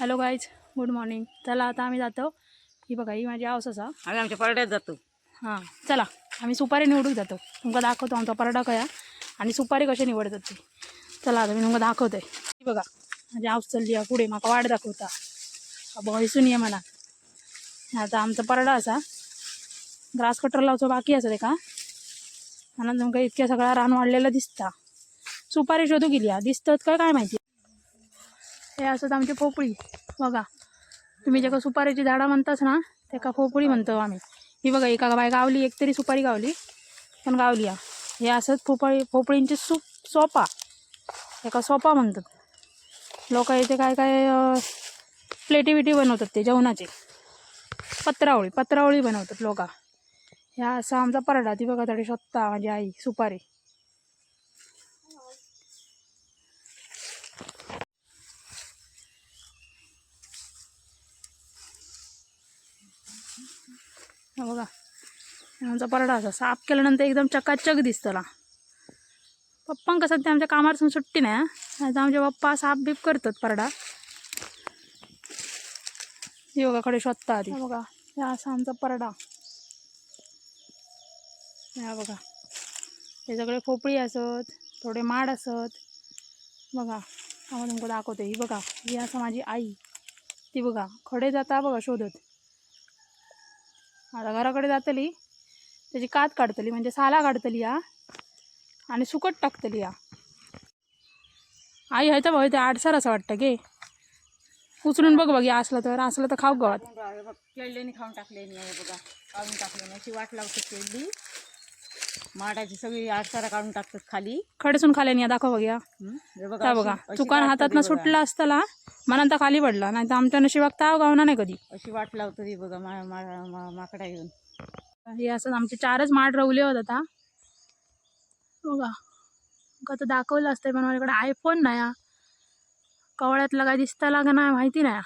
Hello guys good morning चला आता आम्ही जातो. ही बघा ही माझी हाऊस असा. आम्ही आमच्या परड्यात जातो. हां चला. आम्ही सुपारी निवडूक जातो. तुमका दाखवतो आमचा पराठा कया आणि सुपारी कशी निवडतात ती. चला आता मी तुमका दाखवते. ही बघा माझी हाऊस चालली आहे. पुढे माका वाट दाखवता. बघायसून ये मला. आता आमचा पराठा असा. ग्रास कटर लावचो बाकी असं ते का आणि तुमका इतक्या सगळा रान वाढलेला दिसता. सुपारी शोधू गेली. दिसतात काय काय माहिती? हे असत आमची पोपळी बघा. तुम्ही जेका सुपारीची झाडं म्हणतास ना त्याका पोपळी म्हणतो आम्ही. ही बघा एका बाय गावली एक तरी सुपारी गावली पण गावली हा हे असंच पोपळी पोपळींचे सूप सोपा. एका सोपा म्हणतात. लोक इथे काय काय प्लेटिविटी प्लेटी बिटी बनवतात ते जेवणाचे. पत्रावळी पत्रावळी बनवतात लोक. ह्या असा आमचा पराठा. ती बघा तरी स्वतः माझी आई सुपारी. बघा. आमचा पराठा असा साफ केल्यानंतर एकदम चकाचक दिसतला पप्पांका सध्या आमच्या कामापासून सुट्टी नाही नाही तर आमचे पप्पा साफ बीप करतात पराठा. ही बघा कडे शोधता आधी. हा बघा. हे असा आमचा पराठा. हा बघा. हे सगळे पोपळी असत थोडे माड असत. बघा. आम्हाला तुमका दाखवते. ही बघा. ही असं माझी आई. ती बघा. खडे जाता बघा शोधत. आता घराकडे जातली त्याची कात काढतली म्हणजे साला काढतली या आणि सुकट टाकतली या. आई ह्याचा भाऊ ते आडसर असं वाटतं गे. उचलून बघ बघ असलं तर असलं तर खाऊ गावात. हे केळलेनी खाऊन टाकले बघा. काढून टाकले अशी वाट लावतात केळली. माडाची सगळी आडसारा काढून टाकतात खाली. खडेसून खाल्याने या दाखव बघ या. हं? हे त्या अशी- बघा चुकान वाट हातात लावते बघा. सुटला असताला. मनांता खाली पडला नाही तर आमच्या नशिबाक ताव गावना नाही कधी अशी वाट लावतो ती बघा मा- मा- मा- माकडा घेऊन हे असं आमचे चारच माड रवले होत आता बघा का तर दाखवलं असतं पण माझ्याकडे आयफोन नाही हा. कवळ्यातला काय दिसताला का नाही माहिती नाही हा.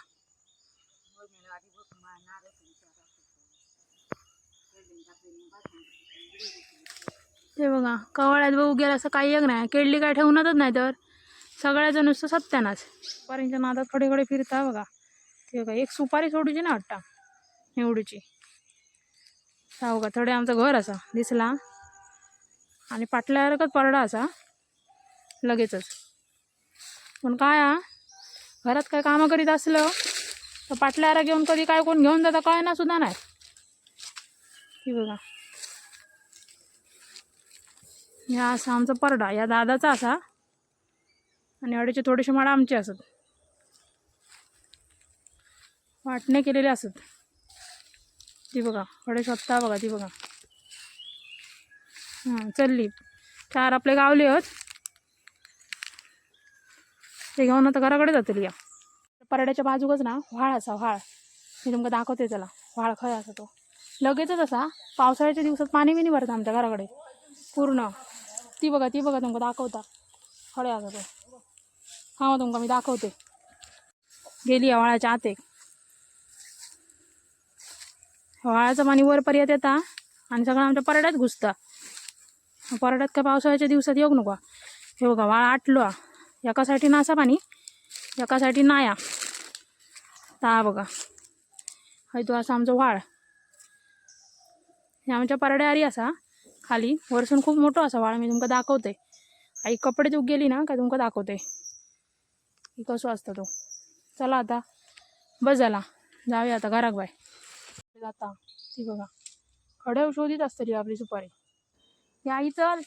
ते बघा कवळ्यात बघू गेलं असं काही एक नाही केळली काय ठेवूनच नाही तर सगळ्याचं नुसतं सत्यानाच सुपारींच्या नादात खडे खडे फिरता बघा. ते बघा एक सुपारी सोडूची ना वाटता एवढीची. हो का थोडे आमचं घर असा दिसला. आणि पाटल्यासारखंच परडा असा लगेचच. पण काय हा घरात काय कामं करीत असलं तर पाटल्यारा घेऊन कधी काय कोण घेऊन जाता काय ना सुद्धा नाही. की बघा. या असा आमचा परडा या दादाचा असा आणि अडीचे थोडेसे माळ आमचे असत. वाटणे केलेले असत. ती बघा अडे स्वतः बघा ती बघा. हां चलली. चार आपले गावले आहेत ते घेऊन आता घराकडे जातली या. परड्याच्या बाजूकच ना व्हाळ असा व्हाळ. मी तुमका दाखवते त्याला. व्हाळ खय असा तो. लगेचच असा पावसाळ्याच्या दिवसात पाणी बिनी भरतं आमच्या घराकडे. पूर्ण. ती बघा ती बघा तुमका दाखवता. खळे असा तो. हा तुमका मी दाखवते. गेली हवाळ्याच्या व्हाळाच्या आत एक. वाळाचं पाणी वरपर्यंत येता आणि सगळं आमच्या परड्यात घुसता. परड्यात काय पावसाळ्याच्या दिवसात येऊ नका. हे बघा वाळा आटलो हा. एकासाठी नासा पाणी एकासाठी नाया. ता बघा. हय तो असा आमचं व्हाळ हे आमच्या परड्यारी असा खाली. वरसून खूप मोठं असा व्हाळ मी तुमका दाखवते. आई कपडे तू गेली ना काय तुमका दाखवते. की कसं असतं तो? चला आता. बस झाला. जाऊया आता घराक बाय जाता ती बघा. खड्याव शोधित असतली आपली सुपारी. या आई चल.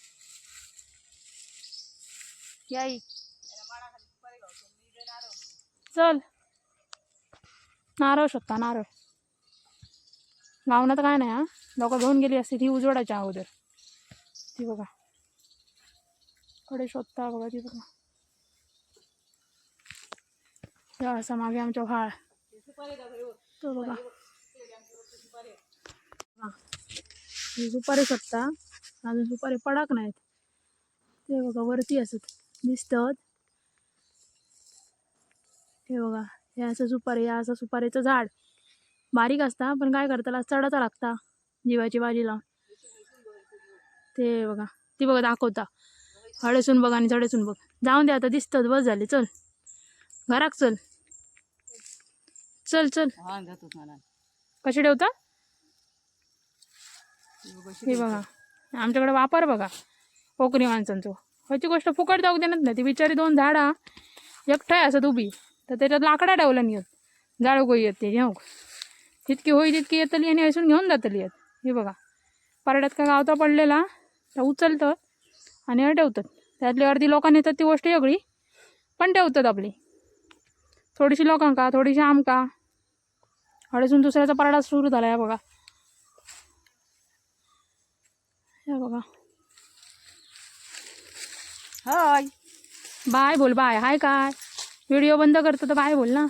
याई चल. नारळ शकता नारळ. गावना तर काय नाही हा? लोक घेऊन गेली असती ती उजवडायच्या अगोदर. ती बघा. कडे शोधता बघा ती बघा या असा मागे आमच्या व्हाळ तो बघा ही सुपारी शकता अजून सुपारी पडाक नाहीत ते बघा वरती असत दिसतात हे बघा हे असं सुपारी हे असं सुपारीचं झाड बारीक असता पण काय करताला चढाचा लागता जीवाची भाजी लावून ते बघा ती बघा दाखवता हळेसून बघ आणि चढेसून बघ जाऊन दे आता दिसतात बस झाली चल घराक चल. चल चल. हा जातो मला. कशी ठेवता? कशी हे बघा. आमच्याकडे वापर बघा. कोकणी माणसांचो. ह्याची गोष्ट फुकट जाऊ देणार नाही. ती बिचारी दोन झाडा एकठाय असत उभी. तर त्याच्यात लाकडा ठेवला नाही येत. जाळू गोई येत ते. घेऊ जितकी होई तितकी येतली आणि हसून घेऊन जातली येत. हे बघा. परड्यात का गावता पडलेला तर उचलतं आणि ठेवतात. त्यातली अर्धी लोकांनी येतात ती गोष्ट वेगळी पण ठेवतात आपली. थोडीशी लोकांका थोडीशी आमका हळसून दुसऱ्याचा परडा सुरू झाला या बघा. या बघा. हाय. बाय बोल बाय. हाय काय? व्हिडिओ बंद करतो तर बाय बोल ना.